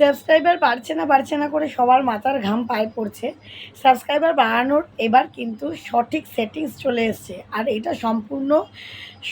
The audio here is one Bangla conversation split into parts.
সাবস্ক্রাইবার বাড়ছে না বাড়ছে না করে সবার মাথার ঘাম পায়ে পড়ছে। সাবস্ক্রাইবার বাড়ানোর এবার কিন্তু সঠিক সেটিংস চলে এসছে। আর এটা সম্পূর্ণ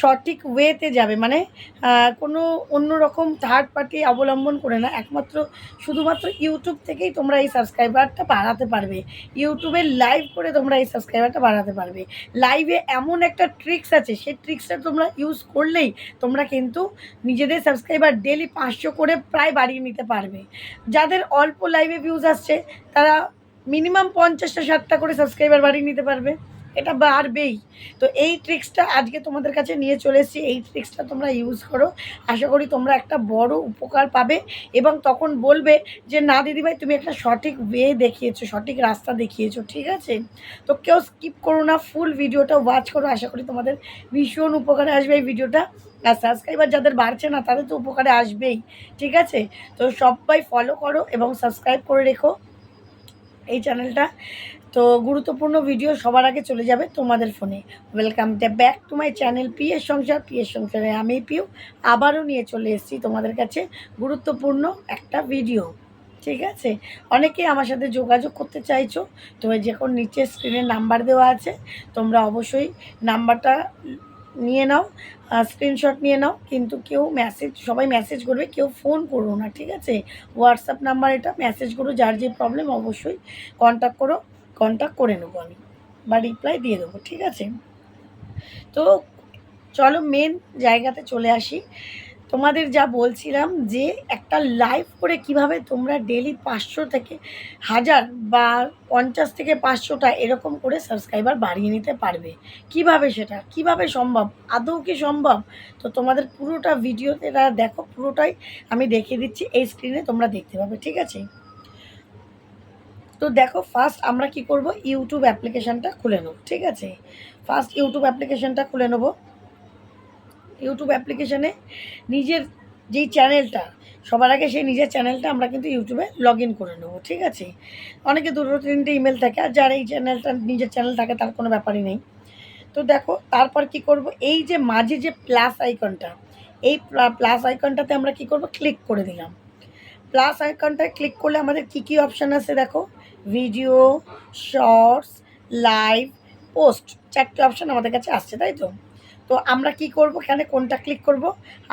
সঠিক ওয়েতে যাবে। মানে কোনো অন্য রকম থার্ড পার্টি অবলম্বন করে না। একমাত্র, শুধুমাত্র ইউটিউব থেকেই তোমরা এই সাবস্ক্রাইবারটা বাড়াতে পারবে। ইউটিউবে লাইভ করে তোমরা এই সাবস্ক্রাইবারটা বাড়াতে পারবে। লাইভে এমন একটা ট্রিক্স আছে। সেই ট্রিক্সটা তোমরা ইউজ করলেই তোমরা কিন্তু নিজেদের সাবস্ক্রাইবার ডেলি পাঁচশো করে প্রায় বাড়িয়ে নিতে পারবে। যাদের অল্প লাইভে ভিউজ আসছে তারা মিনিমাম পঞ্চাশটা ষাটটা করে সাবস্ক্রাইবার বাড়িয়ে নিতে পারবে। এটা বাড়বেই। তো এই ট্রিক্সটা আজকে তোমাদের কাছে নিয়ে চলে এসেছি। এই ট্রিক্সটা তোমরা ইউজ করো। আশা করি তোমরা একটা বড় উপকার পাবে এবং তখন বলবে যে, না, দিদিভাই, তুমি একটা সঠিক ওয়ে দেখিয়েছো, সঠিক রাস্তা দেখিয়েছো, ঠিক আছে? তো কেউ স্কিপ করো না ফুল ভিডিওটা ওয়াচ করো। আশা করি তোমাদের ভীষণ উপকারে আসবে এই ভিডিওটা আর সাবস্ক্রাইবার যাদের বাড়ছে না, তাদের তো উপকারে আসবেই, ঠিক আছে? তো সবাই ফলো করো এবং সাবস্ক্রাইব করে রেখো এই চ্যানেলটা তো গুরুত্বপূর্ণ ভিডিও সবার আগে চলে যাবে তোমাদের ফোনে। Welcome back to my channel P S Sansar. P S সংসারে আমি পিউ। আবারও নিয়ে চলে এসেছি তোমাদের কাছে গুরুত্বপূর্ণ একটা ভিডিও ঠিক আছে? অনেকে আমার সাথে যোগাযোগ করতে চাইছো, তো যে কোন নিচে স্ক্রিনে নাম্বার দেওয়া আছে, তোমরা অবশ্যই নাম্বারটা নিয়ে নাও স্ক্রিনশট নিয়ে নাও, কিন্তু কেউ মেসেজ সবাই মেসেজ করবে, কেউ ফোন করো না, ঠিক আছে? হোয়াটসঅ্যাপ নাম্বার এটা মেসেজ করো, যার যে প্রবলেম অবশ্যই কন্ট্যাক্ট করো। কন্ট্যাক্ট করে নেব আমি বা রিপ্লাই দিয়ে দেবো, ঠিক আছে? তো চলো মেন জায়গাতে চলে আসি। তোমাদের যা বলছিলাম যে একটা লাইভ করে কীভাবে তোমরা ডেলি পাঁচশো থেকে হাজার বা পঞ্চাশ থেকে পাঁচশোটা এরকম করে সাবস্ক্রাইবার বাড়িয়ে নিতে পারবে। কীভাবে সেটা? কীভাবে সম্ভব? আদৌ কি সম্ভব? তো তোমাদের পুরোটা ভিডিওতে, দেখো পুরোটাই আমি দেখিয়ে দিচ্ছি, এই স্ক্রিনে তোমরা দেখতে পাবে, ঠিক আছে? তো দেখো ফার্স্ট আমরা কি করব? ইউটিউব অ্যাপ্লিকেশানটা খুলে নেব, ঠিক আছে? ফার্স্ট ইউটিউব অ্যাপ্লিকেশানটা খুলে নেব। ইউটিউব অ্যাপ্লিকেশানে নিজের যেই চ্যানেলটা সবার আগে সেই নিজের চ্যানেলটা আমরা কিন্তু ইউটিউবে লগ ইন করে নেব, ঠিক আছে? অনেকে দুটো তিনটে ইমেল থাকে, আর যার এই চ্যানেলটা নিজের চ্যানেল থাকে, তার কোনো ব্যাপারই নেই। তো দেখো, তারপর কি করব? এই যে মাঝে যে প্লাস আইকনটা এই প্লাস আইকনটাতে আমরা কি করব? ক্লিক করে দিলাম। প্লাস আইকনটায় ক্লিক করলে আমাদের কি কি অপশান আছে দেখো? ভিডিও শর্টস লাইভ পোস্ট চারটে অপশান আমাদের কাছে আসছে, তাই তো? তো আমরা কি করব এখানে? কোনটা ক্লিক করব?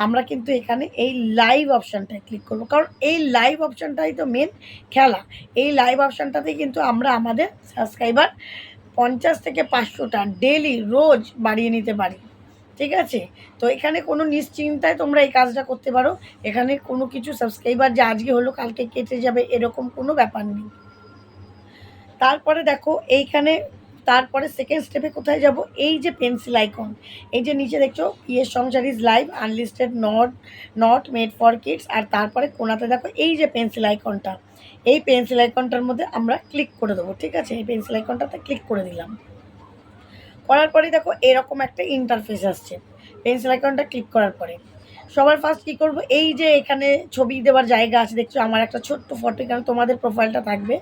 আমরা কিন্তু এখানে এই লাইভ অপশানটায় ক্লিক করব। কারণ এই লাইভ অপশানটাই তো মেন খেলা। এই লাইভ অপশানটাতেই কিন্তু আমরা আমাদের সাবস্ক্রাইবার পঞ্চাশ থেকে পাঁচশোটা ডেলি রোজ বাড়িয়ে নিতে পারি। ঠিক আছে? তো এখানে কোনো নিশ্চিন্তায় তোমরা এই কাজটা করতে পারো। এখানে কোনো কিছু সাবস্ক্রাইবার যে আজকে হলো, কালকে কেটে যাবে, এরকম কোনো ব্যাপার নেই। তারপরে দেখো, এইখানে তারপরে সেকেন্ড স্টেপে কোথায় যাব? এই যে পেন্সিল আইকন এই যে নিচে দেখছ P S Sansar is live unlisted not not made for kids আর তারপরে কোনাতে দেখো, এই যে পেন্সিল আইকনটা এই পেন্সিল আইকনটার মধ্যে আমরা ক্লিক করে দেবো, ঠিক আছে? এই পেন্সিল আইকনটাতে ক্লিক করে দিলাম। করার পরে দেখো, এরকম একটা ইন্টারফেস আসছে পেন্সিল আইকনটা ক্লিক করার পরে। সবার ফার্স্ট কী করব? এই যে এখানে ছবি দেওয়ার জায়গা আছে, দেখছ আমার একটা ছোট্ট ফটো এখানে তোমাদের প্রোফাইলটা থাকবে।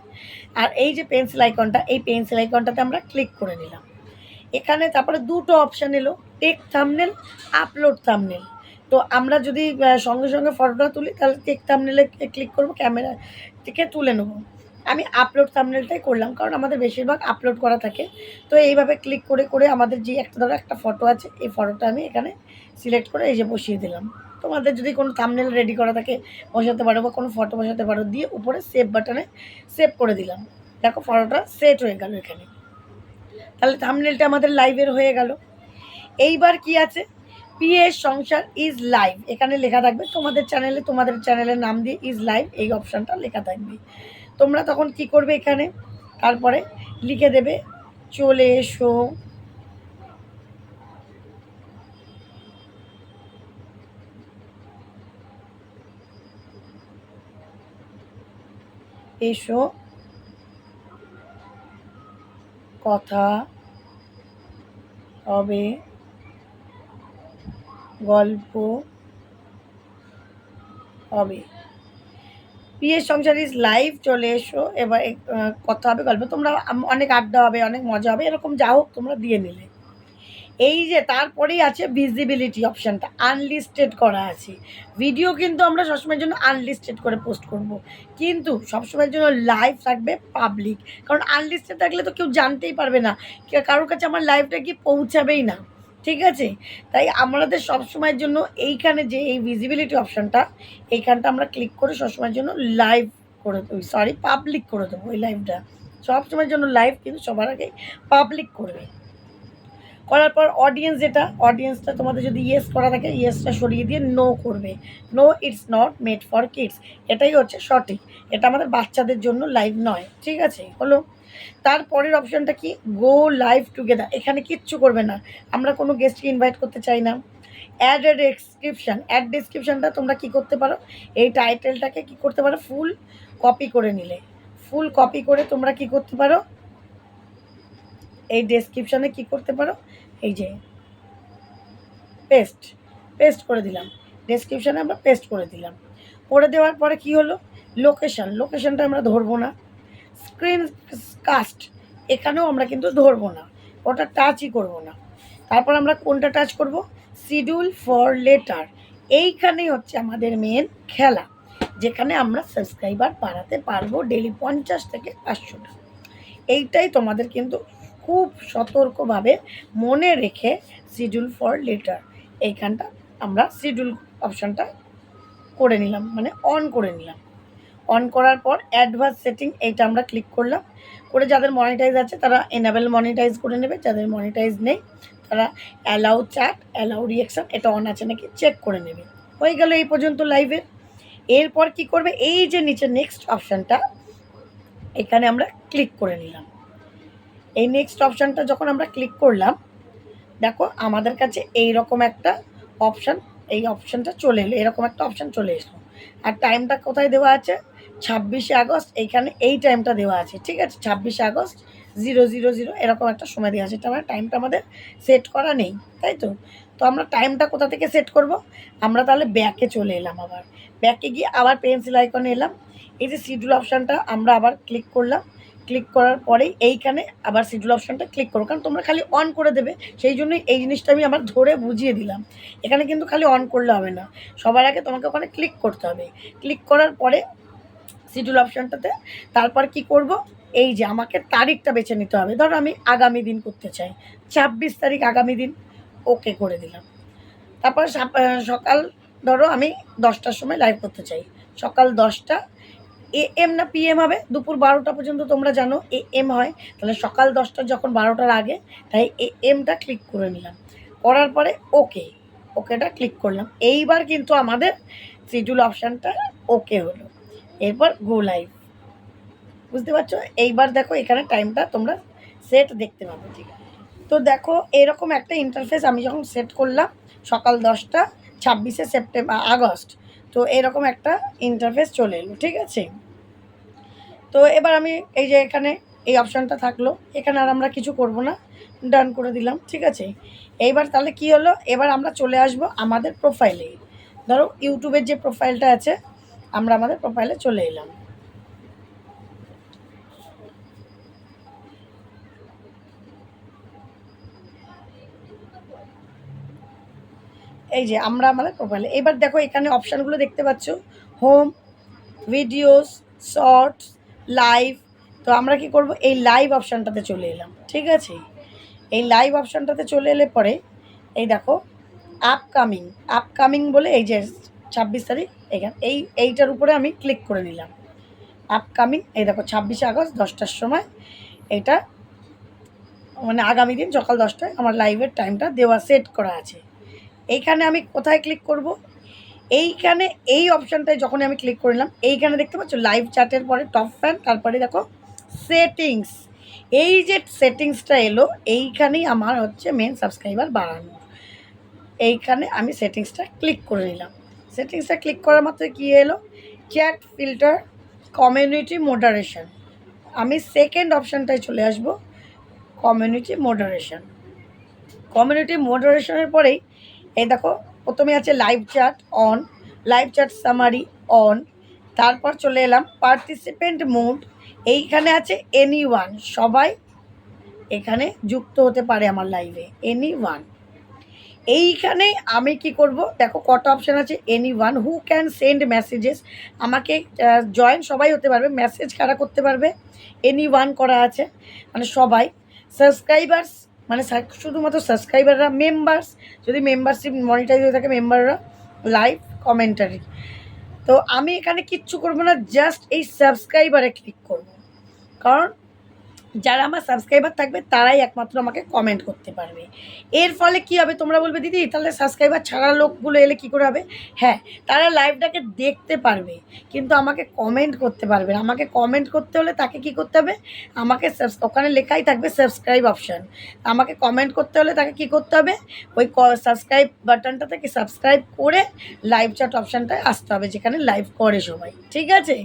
আর এই যে পেন্সিল আইকনটা এই পেন্সিল আইকনটাতে আমরা ক্লিক করে নিলাম। এখানে তারপরে দুটো অপশান এলো টেক থামনেল আপলোড থামনেল তো আমরা যদি সঙ্গে সঙ্গে ফটোটা তুলি, তাহলে টেক থামনেলে ক্লিক করব ক্যামেরা থেকে তুলে নেব। আমি আপলোড থামনেলটাই করলাম, কারণ আমাদের বেশিরভাগ আপলোড করা থাকে। তো এইভাবে ক্লিক করে করে আমাদের যে একটা ধরো একটা ফটো আছে, এই ফটোটা আমি এখানে সিলেক্ট করে এই যে বসিয়ে দিলাম। তোমাদের যদি কোনো থামনেল রেডি করা থাকে, বসাতে পারো বা কোনো ফটো বসাতে পারো, দিয়ে উপরে সেভ বাটনে সেভ করে দিলাম। দেখো ফটোটা সেট হয়ে গেল এখানে। তাহলে থামনেলটা আমাদের লাইভের হয়ে গেল। এইবার কি আছে? পিএস সংসার ইজ লাইভ এখানে লেখা থাকবে, তোমাদের চ্যানেলে তোমাদের চ্যানেলের নাম দিয়ে ইজ লাইভ এই অপশানটা লেখা থাকবে। তোমরা তখন কি করবে এখানে? তারপরে লিখে দেবে, চলে এসো। এসো। কথা হবে। গল্প হবে। বিয়ের সংসার ইজ লাইভ চলে এসো। এবার কথা হবে, গল্প। তোমরা অনেক আড্ডা হবে, অনেক মজা হবে, এরকম যা হোক তোমরা দিয়ে নিলে। এই যে তারপরেই আছে ভিজিবিলিটি অপশানটা আনলিস্টেড করা আছে। ভিডিও কিন্তু আমরা সবসময়ের জন্য আনলিস্টেড করে পোস্ট করব। কিন্তু সবসময়ের জন্য লাইভ থাকবে পাবলিক কারণ আনলিস্টেড থাকলে তো কেউ জানতেই পারবে না কারোর কাছে আমার লাইভটা কি পৌঁছাবেই না। ঠিক আছে? তাই আমাদের সবসময়ের জন্য এইখানে যে এই ভিজিবিলিটি অপশানটা এইখানটা আমরা ক্লিক করে সবসময়ের জন্য লাইভ করে দেবো। সরি পাবলিক করে দেবো ওই লাইভটা সবসময়ের জন্য লাইভ কিন্তু সবার আগে পাবলিক করবে। করার পর অডিয়েন্স যেটা অডিয়েন্সটা তোমাদের যদি ইয়েস করা থাকে ইয়েসটা সরিয়ে দিয়ে নো করবে। No it's not made for kids এটাই হচ্ছে সঠিক। এটা আমাদের বাচ্চাদের জন্য লাইভ নয়, ঠিক আছে? হলো তারপরের অপশানটা কি? গো লাইভ টুগেদার এখানে কিচ্ছু করবে না। আমরা কোনো গেস্টকে ইনভাইট করতে চাই না। অ্যাড এ ডেসক্রিপশান অ্যাড ডেসক্রিপশানটা তোমরা কি করতে পারো? এই টাইটেলটাকে কি করতে পারো? ফুল কপি করে নিলে। ফুল কপি করে তোমরা কি করতে পারো? এই ডেসক্রিপশানে কি করতে পারো? এই যে পেস্ট পেস্ট করে দিলাম। ডেসক্রিপশানে আমরা পেস্ট করে দিলাম। করে দেওয়ার পরে কি হলো? লোকেশান লোকেশনটা আমরা ধরবো না। স্ক্রিন কাস্ট এখানেও আমরা কিন্তু ধরবো না। ওটা টাচই করব না। তারপর আমরা কোনটা টাচ করব? শিডিউল ফর লেটার এইখানেই হচ্ছে আমাদের মেন খেলা, যেখানে আমরা সাবস্ক্রাইবার বাড়াতে পারব ডেলি পঞ্চাশ থেকে পাঁচশোটা। এইটাই তোমাদের কিন্তু খুব সতর্কভাবে মনে রেখে শিডিউল ফর লেটার এইখানটা আমরা শিডিউল অপশানটা করে নিলাম মানে অন করে নিলাম। অন করার পর অ্যাডভান্স সেটিং এইটা আমরা ক্লিক করলাম। করে যাদের মনিটাইজ আছে তারা এনাবেল মনিটাইজ করে নেবে, যাদের মনিটাইজ নেই তারা অ্যালাউ চ্যাট অ্যালাউ রিয়াকশান এটা অন আছে নাকি চেক করে নেবে। হয়ে গেল এই পর্যন্ত লাইভে এরপর কি করবে? এই যে নিচে নেক্সট অপশানটা এখানে আমরা ক্লিক করে নিলাম। এই নেক্সট অপশানটা যখন আমরা ক্লিক করলাম, দেখো আমাদের কাছে এই রকম একটা অপশান এই অপশানটা চলে এলো, এরকম একটা অপশান চলে এসলো। আর টাইমটা কোথায় দেওয়া আছে? ছাব্বিশে আগস্ট, এইখানে এই টাইমটা দেওয়া আছে, ঠিক আছে? ছাব্বিশে আগস্ট জিরো জিরো জিরো এরকম একটা সময় দেওয়া আছে। এটা আমার টাইমটা আমাদের সেট করা নেই, তাই তো? তো আমরা টাইমটা কোথা থেকে সেট করব? আমরা তাহলে ব্যাকে চলে এলাম আবার। ব্যাকে গিয়ে আবার পেন্সিল আইকনে এলাম। এই যে শিডিউল অপশানটা আমরা আবার ক্লিক করলাম। ক্লিক করার পরেই এইখানে আবার শিডিউল অপশানটা ক্লিক করো। কারণ তোমরা খালি অন করে দেবে, সেই জন্যই এই জিনিসটা আমি আমার ধরে বুঝিয়ে দিলাম। এখানে কিন্তু খালি অন করলে হবে না। সবার আগে তোমাকে ওখানে ক্লিক করতে হবে। ক্লিক করার পরে শিডিউল অপশানটাতে তারপর কি করব? এই যে আমাকে তারিখটা বেছে নিতে হবে। ধরো আমি আগামী দিন করতে চাই। ছাব্বিশ তারিখ আগামী দিন। ওকে করে দিলাম। তারপর সকাল ধরো আমি দশটার সময় লাইভ করতে চাই। সকাল দশটা এ এম না পিএম হবে? দুপুর বারোটা পর্যন্ত তোমরা জানো এ এম হয়। তাহলে সকাল দশটা যখন বারোটার আগে, তাই এ এমটা ক্লিক করে নিলাম। করার পরে ওকে ওকেটা ক্লিক করলাম। এইবার কিন্তু আমাদের শিডিউল অপশানটা ওকে হলো। এরপর গো লাইভ বুঝতে পারছ? এইবার দেখো এখানে টাইমটা তোমরা সেট দেখতে পাবে, ঠিক আছে? তো দেখো এরকম একটা ইন্টারফেস আমি যখন সেট করলাম সকাল দশটা, ছাব্বিশে সেপ্টেম্বর আগস্ট তো এরকম একটা ইন্টারফেস চলে এলো, ঠিক আছে? তো এবার আমি এই যে এখানে এই অপশানটা থাকল, এখানে আর আমরা কিছু করব না ডান করে দিলাম, ঠিক আছে? এইবার তাহলে কি হলো? এবার আমরা চলে আসব আমাদের প্রোফাইলে ধরো, ইউটিউবের যে প্রোফাইলটা আছে, আমরা আমাদের প্রোফাইলে চলে এলাম। এই যে আমরা আমাদের প্রোফাইলে এবার দেখো এখানে অপশানগুলো দেখতে পাচ্ছ। হোম ভিডিওস শর্টস লাইভ তো আমরা কি করব? এই লাইভ অপশানটাতে চলে এলাম, ঠিক আছে? এই লাইভ অপশানটাতে চলে এলে পরে এই দেখো আপকামিং আপকামিং বলে এই যে ছাব্বিশ তারিখ, এখানে এই, এইটার উপরে আমি ক্লিক করে নিলাম। আপকামিং এই দেখো ছাব্বিশে আগস্ট, দশটার সময়। এটা মানে আগামী দিন সকাল দশটায় আমার লাইভের টাইমটা দেওয়া সেট করা আছে। এইখানে আমি কোথায় ক্লিক করব? এইখানে এই অপশানটায় যখন আমি ক্লিক করলাম এইখানে দেখতে পাচ্ছ লাইভ চ্যাটের পরে টপ ফ্যান তারপরে দেখো সেটিংস এই যে সেটিংসটা এলো, এইখানেই আমার হচ্ছে মেন সাবস্ক্রাইবার বাড়ানো। এইখানে আমি সেটিংসটা ক্লিক করে নিলাম। সেটিংসটা ক্লিক করার মাত্র কী এলো? চ্যাট ফিল্টার কমিউনিটি মডারেশন আমি সেকেন্ড অপশানটায় চলে আসব কমিউনিটি মডারেশন কমিউনিটি মডারেশনের পরেই এই দেখো, প্রথমে আছে live chat on live chat summary on তারপর চলে এলাম পার্টিসিপেন্ট মুড এইখানে আছে এনি ওয়ান সবাই এখানে যুক্ত হতে পারে আমার লাইভে এনি ওয়ান এইখানে আমি কি করব, দেখো কটা অপশান আছে anyone who can send messages আমাকে জয়েন সবাই হতে পারবে মেসেজ কারা করতে পারবে এনি ওয়ান করা আছে মানে সবাই। সাবস্ক্রাইবার্স মানে শুধুমাত্র সাবস্ক্রাইবাররা মেম্বার্স যদি মেম্বারশিপ মনিটাইজ হয়ে থাকে মেম্বাররা লাইভ কমেন্টারি তো আমি এখানে কিচ্ছু করব না জাস্ট এই সাবস্ক্রাইবারে ক্লিক করব। কারণ যারা আমার সাবস্ক্রাইবার থাকবে, তারাই একমাত্র আমাকে কমেন্ট করতে পারবে। এর ফলে কি হবে তোমরা বলবে, দিদি, তাহলে সাবস্ক্রাইবার ছাড়া লোকগুলো এলে কি করে হবে? হ্যাঁ তারা লাইভটাকে দেখতে পারবে, কিন্তু আমাকে কমেন্ট করতে পারবে আমাকে কমেন্ট করতে হলে তাকে কি করতে হবে? আমাকে ওখানে লেখাই থাকবে সাবস্ক্রাইব অপশান আমাকে কমেন্ট করতে হলে তাকে কি করতে হবে? ওই সাবস্ক্রাইব বাটনটা থেকে সাবস্ক্রাইব করে লাইভ চ্যাট অপশানটায় আসতে হবে, যেখানে লাইভ করে সবাই। ঠিক আছে?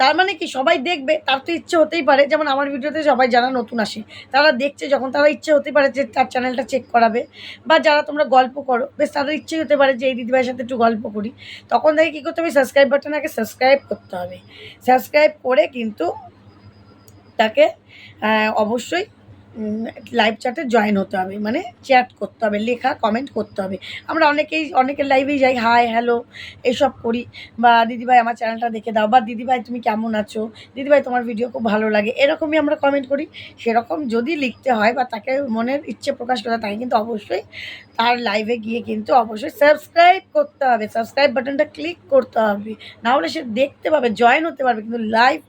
তার মানে কি, সবাই দেখবে, তার তো ইচ্ছে হতেই পারে। যেমন আমার ভিডিওতে সবাই যারা নতুন আসে, তারা দেখছে যখন তারা ইচ্ছে হতে পারে যে তার চ্যানেলটা চেক করাবে, বা যারা তোমরা গল্প করো, বেশ তাদের ইচ্ছে হতে পারে যে এই দিদিভাইয়ের সাথে একটু গল্প করি। তখন তাকে কী করতে হবে? সাবস্ক্রাইব বাটন আগে সাবস্ক্রাইব করতে হবে। সাবস্ক্রাইব করে কিন্তু তাকে অবশ্যই লাইভ চ্যাটে জয়েন হতে হবে মানে চ্যাট করতে হবে, লেখা কমেন্ট করতে হবে। আমরা অনেকেই, অনেকের লাইভেই যাই হাই হ্যালো এসব করি। বা দিদিভাই আমার চ্যানেলটা দেখে দাও, বা দিদিভাই তুমি কেমন আছো? দিদিভাই তোমার ভিডিও খুব ভালো লাগে, এরকমই আমরা কমেন্ট করি। সেরকম যদি লিখতে হয় বা তাকে মনের ইচ্ছে প্রকাশ করা, তাকে কিন্তু অবশ্যই তার লাইভে গিয়ে কিন্তু অবশ্যই সাবস্ক্রাইব করতে হবে। সাবস্ক্রাইব বাটনটা ক্লিক করতে হবে। না হলে সে দেখতে পাবে জয়েন হতে পারবে, কিন্তু লাইভ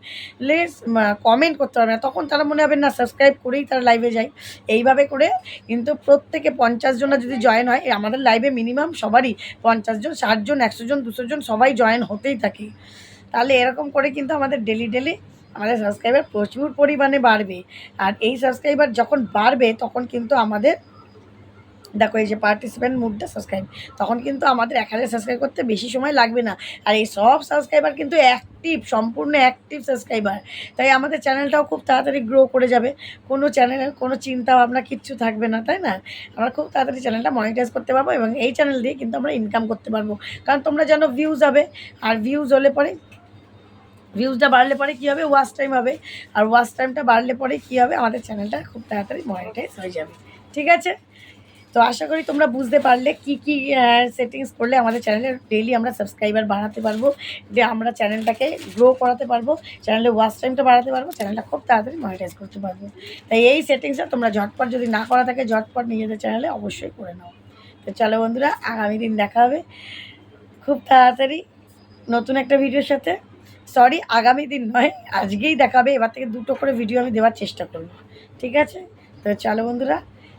লেস কমেন্ট করতে পারবে না। তখন তারা মনে হবে, না সাবস্ক্রাইব করেই তারা লাইভে যায় এইভাবে করে কিন্তু প্রত্যেকে পঞ্চাশ জনা যদি জয়েন হয় আমাদের লাইভে মিনিমাম সবারই পঞ্চাশ জন, ষাট জন, একশো জন, দুশো জন সবাই জয়েন হতেই থাকে। তাহলে এরকম করে কিন্তু আমাদের ডেলি ডেলি আমাদের সাবস্ক্রাইবার প্রচুর পরিমাণে বাড়বে। আর এই সাবস্ক্রাইবার যখন বাড়বে, তখন কিন্তু আমাদের দেখো, এই যে পার্টিসিপেন্ট মুডটা সাবস্ক্রাইব তখন কিন্তু আমাদের এক হাজার সাবস্ক্রাইব করতে বেশি সময় লাগবে না। আর এই সব সাবস্ক্রাইবার কিন্তু অ্যাক্টিভ সম্পূর্ণ অ্যাক্টিভ সাবস্ক্রাইবার তাই আমাদের চ্যানেলটাও খুব তাড়াতাড়ি গ্রো করে যাবে। কোনো চ্যানেলের কোনো চিন্তা ভাবনা কিচ্ছু থাকবে না, তাই না? আমরা খুব তাড়াতাড়ি চ্যানেলটা মনিটাইজ করতে পারব এবং এই চ্যানেল দিয়ে কিন্তু আমরা ইনকাম করতে পারব। কারণ তোমরা জানো ভিউজ হবে, আর ভিউজ হলে পরে ভিউজটা বাড়লে পরে কী হবে? ওয়াচ টাইম হবে। আর ওয়াচ টাইমটা বাড়লে পরে কী হবে? আমাদের চ্যানেলটা খুব তাড়াতাড়ি মনিটাইজ হয়ে যাবে। ঠিক আছে? তো আশা করি তোমরা বুঝতে পারলে কি কি সেটিংস করলে আমাদের চ্যানেলের ডেইলি আমরা সাবস্ক্রাইবার বাড়াতে পারব, যে আমরা চ্যানেলটাকে গ্রো করাতে পারব চ্যানেলের ওয়াচ টাইমটা বাড়াতে পারব চ্যানেলটা খুব তাড়াতাড়ি মনিটাইজ করতে পারব। তাই এই সেটিংসটা তোমরা ঝটপট যদি না করা থাকে, ঝটপট নিজেদের চ্যানেলে অবশ্যই করে নাও। তো চলো বন্ধুরা, আগামী দিন দেখা হবে। খুব তাড়াতাড়ি নতুন একটা ভিডিওর সাথে। সরি আগামী দিন নয়, আজকেই দেখাবে, এবার থেকে দুটো করে ভিডিও আমি দেওয়ার চেষ্টা করব। ঠিক আছে? তো চলো বন্ধুরা